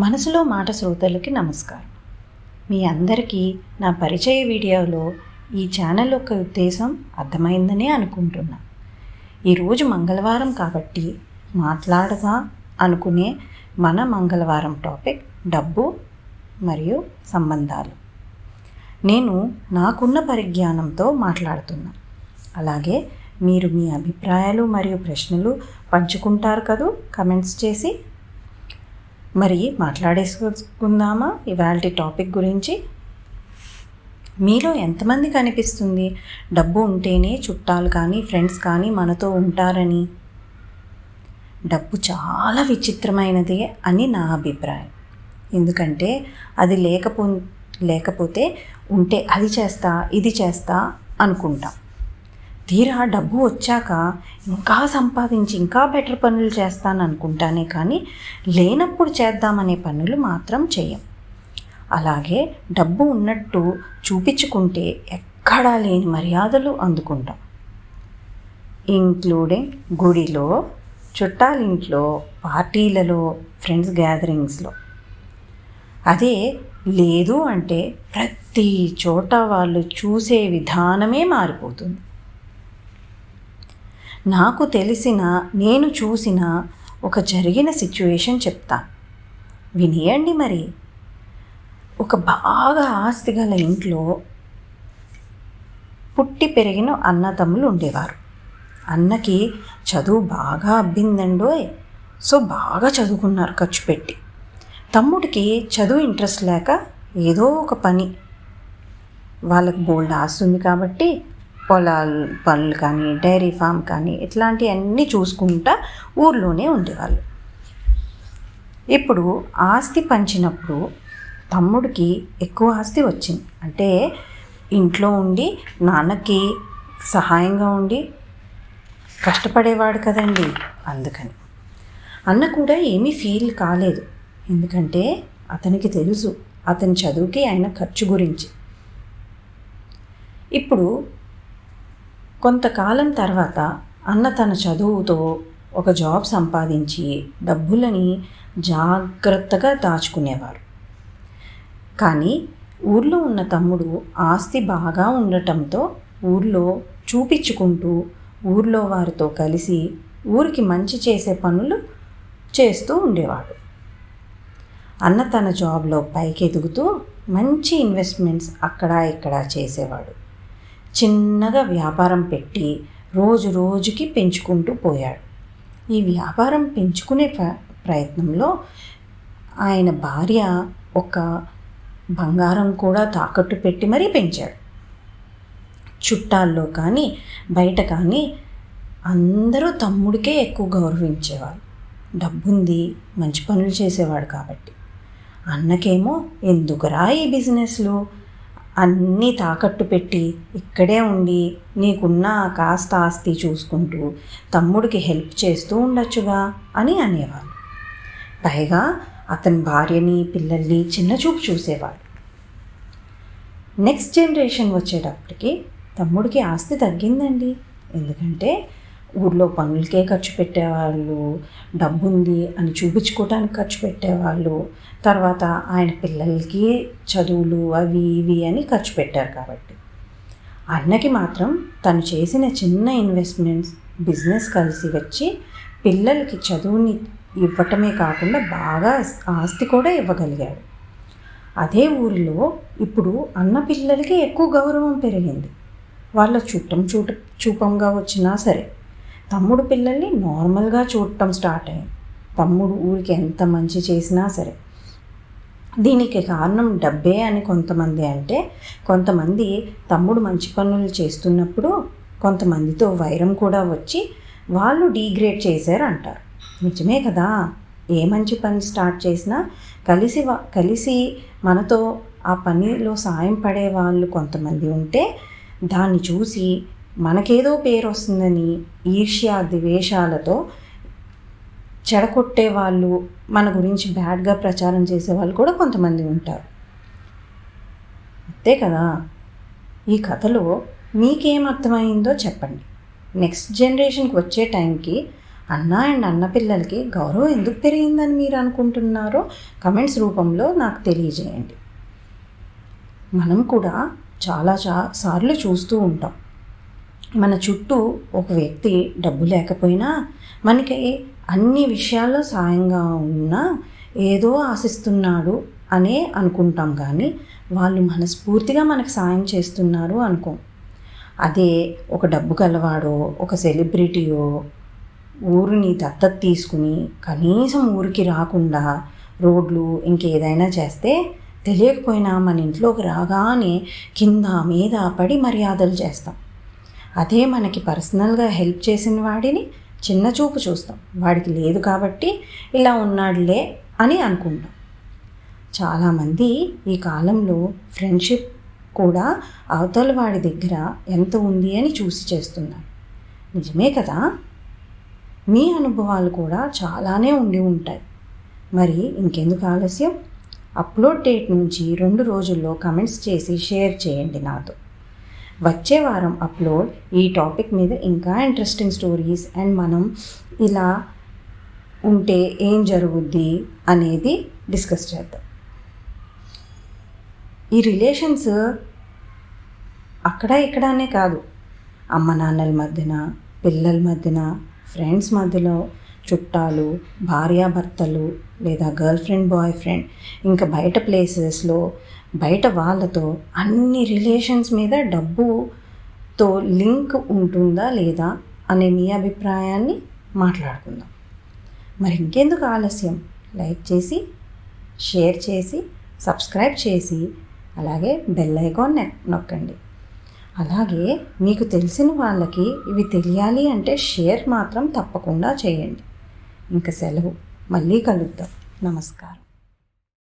మనసులో మాట శ్రోతలకి నమస్కారం. మీ అందరికీ నా పరిచయ వీడియోలో ఈ ఛానల్ యొక్క ఉద్దేశం అర్థమైందనే అనుకుంటున్నా. ఈరోజు మంగళవారం కాబట్టి మాట్లాడదా అనుకునే మన మంగళవారం టాపిక్ డబ్బు మరియు సంబంధాలు. నేను నాకున్న పరిజ్ఞానంతో మాట్లాడుతున్నా. అలాగే మీరు మీ అభిప్రాయాలు మరియు ప్రశ్నలు పంచుకుంటారు కదూ? కమెంట్స్ చేసి మరి మాట్లాడేసుకుందామా? ఇవాళ టాపిక్ గురించి. మీలో ఎంతమంది కనిపిస్తుంది? డబ్బు ఉంటేనే చుట్టాలు కానీ ఫ్రెండ్స్ కానీ మనతో ఉంటారని. డబ్బు చాలా విచిత్రమైనది అని నా అభిప్రాయం. ఎందుకంటే అది లేకపో లేకపోతే ఉంటే అది చేస్తా ఇది చేస్తా అనుకుంటాం. తీరా డబ్బు వచ్చాక ఇంకా సంపాదించి ఇంకా బెటర్ పనులు చేస్తాను అనుకుంటానే కానీ లేనప్పుడు చేద్దామనే పనులు మాత్రం చేయం. అలాగే డబ్బు ఉన్నట్టు చూపించుకుంటే ఎక్కడా లేని మర్యాదలు అందుకుంటాం. ఇంక్లూడింగ్ గుడిలో చుట్టాలింట్లో పార్టీలలో ఫ్రెండ్స్ గ్యాదరింగ్స్లో అదే లేదు అంటే ప్రతి చోట వాళ్ళు చూసే విధానమే మారిపోతుంది. నాకు తెలిసిన నేను చూసిన ఒక జరిగిన సిచ్యువేషన్ చెప్తా. వినియండి మరి. ఒక బాగా ఆస్తి గల ఇంట్లో పుట్టి పెరిగిన అన్నతమ్ములు ఉండేవారు. అన్నకి చదువు బాగా అబ్బిందండోయ్. సో బాగా చదువుకున్నారు ఖర్చు పెట్టి. తమ్ముడికి చదువు ఇంట్రెస్ట్ లేక ఏదో ఒక పని. వాళ్ళకి బోల్డ్ ఆస్తుంది కాబట్టి పొలాలు పనులు కానీ డైరీ ఫామ్ కానీ ఇట్లాంటివన్నీ చూసుకుంటా ఊర్లోనే ఉండేవాళ్ళు. ఇప్పుడు ఆస్తి పంచినప్పుడు తమ్ముడికి ఎక్కువ ఆస్తి వచ్చింది. అంటే ఇంట్లో ఉండి నాన్నకి సహాయంగా ఉండి కష్టపడేవాడు కదండి అందుకని. అన్న కూడా ఏమీ ఫీల్ కాలేదు. ఎందుకంటే అతనికి తెలుసు అతని చదువుకి ఆయన ఖర్చు గురించి. ఇప్పుడు కొంతకాలం తర్వాత అన్న తన చదువుతో ఒక జాబ్ సంపాదించి డబ్బులని జాగ్రత్తగా దాచుకునేవారు. కానీ ఊర్లో ఉన్న తమ్ముడు ఆస్తి బాగా ఉండటంతో ఊర్లో చూపించుకుంటూ ఊర్లో వారితో కలిసి ఊరికి మంచి చేసే పనులు చేస్తూ ఉండేవాడు. అన్న తన జాబ్లో పైకి ఎదుగుతూ మంచి ఇన్వెస్ట్మెంట్స్ అక్కడ ఇక్కడ చేసేవాడు. చిన్నగా వ్యాపారం పెట్టి రోజు రోజుకి పెంచుకుంటూ పోయాడు. ఈ వ్యాపారం పెంచుకునే ప్ర ప్రయత్నంలో ఆయన భార్య ఒక బంగారం కూడా తాకట్టు పెట్టి మరీ పెంచాడు. చుట్టాల్లో కానీ బయట కానీ అందరూ తమ్ముడికే ఎక్కువ గౌరవించేవారు. డబ్బుంది మంచి పనులు చేసేవాడు కాబట్టి. అన్నకేమో ఎందుకురా ఈ బిజినెస్లు? అన్నీ తాకట్టు పెట్టి ఇక్కడే ఉండి నీకున్న కాస్త ఆస్తి చూసుకుంటూ తమ్ముడికి హెల్ప్ చేస్తూ ఉండొచ్చుగా అని అనేవాడు పైగా అతని భార్యని పిల్లల్ని చిన్నచూపు చూసేవాడు నెక్స్ట్ జనరేషన్ వచ్చేటప్పటికి తమ్ముడికి ఆస్తి తగ్గిందండి. ఎందుకంటే ఊళ్ళో పనులకే ఖర్చు పెట్టేవాళ్ళు డబ్బుంది అని చూపించుకోవడానికి ఖర్చు పెట్టేవాళ్ళు. తర్వాత ఆయన పిల్లలకి చదువులు అవి ఇవి అని ఖర్చు పెట్టారు కాబట్టి. అన్నకి మాత్రం తను చేసిన చిన్న ఇన్వెస్ట్మెంట్స్ బిజినెస్ కలిసి వచ్చి పిల్లలకి చదువుని ఇవ్వటమే కాకుండా బాగా ఆస్తి కూడా ఇవ్వగలిగాడు. అదే ఊరిలో ఇప్పుడు అన్న పిల్లలకి ఎక్కువ గౌరవం పెరిగింది. వాళ్ళ చుట్టం చూట చూపంగా వచ్చినా సరే. తమ్ముడు పిల్లల్ని నార్మల్గా చూడటం స్టార్ట్ అయ్యాం తమ్ముడు ఊరికి ఎంత మంచి చేసినా సరే. దీనికి కారణం డబ్బే అని కొంతమంది అంటే కొంతమంది తమ్ముడు మంచి పనులు చేస్తున్నప్పుడు కొంతమందితో వైరం కూడా వచ్చి వాళ్ళు డీగ్రేడ్ చేశారు అంటారు నిజమే కదా? ఏ మంచి పని స్టార్ట్ చేసినా కలిసి కలిసి మనతో ఆ పనిలో సాయం పడే వాళ్ళు కొంతమంది ఉంటే దాన్ని చూసి మనకేదో పేరు వస్తుందని ఈర్ష్య ద్వేషాలతో చెడగొట్టే వాళ్ళు మన గురించి బ్యాడ్గా ప్రచారం చేసే వాళ్ళు కూడా కొంతమంది ఉంటారు. అంతే కదా? ఈ కథలో మీకేం అర్థమైందో చెప్పండి. నెక్స్ట్ జనరేషన్కి వచ్చే టైంకి అన్న అండ్ అన్న పిల్లలకి గౌరవం ఎందుకు పెరిగిందని మీరు అనుకుంటున్నారో కమెంట్స్ రూపంలో నాకు తెలియజేయండి. మనం కూడా చాలా చా సార్లు చూస్తూ ఉంటాం. మన చుట్టూ ఒక వ్యక్తి డబ్బు లేకపోయినా మనకి అన్ని విషయాల్లో సాయంగా ఉన్నా ఏదో ఆశిస్తున్నాడు అనే అనుకుంటాం కానీ వాళ్ళు మనస్ఫూర్తిగా మనకు సాయం చేస్తున్నారు అనుకోం. అదే ఒక డబ్బు గలవాడో ఒక సెలబ్రిటీయో ఊరిని దత్తత తీసుకుని కనీసం ఊరికి రాకుండా రోడ్లు ఇంకేదైనా చేస్తే తెలియకపోయినా మన ఇంట్లోకి రాగానే కింద మీద పడి మర్యాదలు చేస్తాం. అదే మనకి పర్సనల్గా హెల్ప్ చేసిన వాడిని చిన్న చూపు చూస్తాం. వాడికి లేదు కాబట్టి ఇలా ఉన్నాడులే అని అనుకుంటాం. చాలామంది ఈ కాలంలో ఫ్రెండ్షిప్ కూడా అవతల వాడి దగ్గర ఎంత ఉంది అని చూసి చేస్తున్నారు. నిజమే కదా? మీ అనుభవాలు కూడా చాలానే ఉండి ఉంటాయి. మరి ఇంకెందుకు ఆలస్యం? అప్లోడ్ డేట్ నుంచి రెండు రోజుల్లో కమెంట్స్ చేసి షేర్ చేయండి నాతో. వచ్చే వారం అప్లోడ్ ఈ టాపిక్ మీద ఇంకా ఇంట్రెస్టింగ్ స్టోరీస్ అండ్ మనం ఇలా ఉంటే ఏం జరుగుద్ది అనేది డిస్కస్ చేద్దాం. ఈ రిలేషన్స్ అక్కడ ఇక్కడనే కాదు. అమ్మ నాన్నల మధ్యన పిల్లల మధ్యన ఫ్రెండ్స్ మధ్యలో చుట్టాలు భార్యాభర్తలు లేదా గర్ల్ ఫ్రెండ్ బాయ్ ఫ్రెండ్ ఇంకా బయట ప్లేసెస్లో బయట వాళ్ళతో అన్ని రిలేషన్స్ మీద డబ్బుతో లింక్ ఉంటుందా లేదా అనే మీ అభిప్రాయాన్ని మాట్లాడుకుందాం. మరి ఇంకెందుకు ఆలస్యం? లైక్ చేసి షేర్ చేసి సబ్స్క్రైబ్ చేసి అలాగే బెల్ ఐకాన్ నొక్కండి. అలాగే మీకు తెలిసిన వాళ్ళకి ఇవి తెలియాలి అంటే షేర్ మాత్రం తప్పకుండా చేయండి. ఇంక సెలవు. మళ్ళీ కలుద్దాం. నమస్కారం.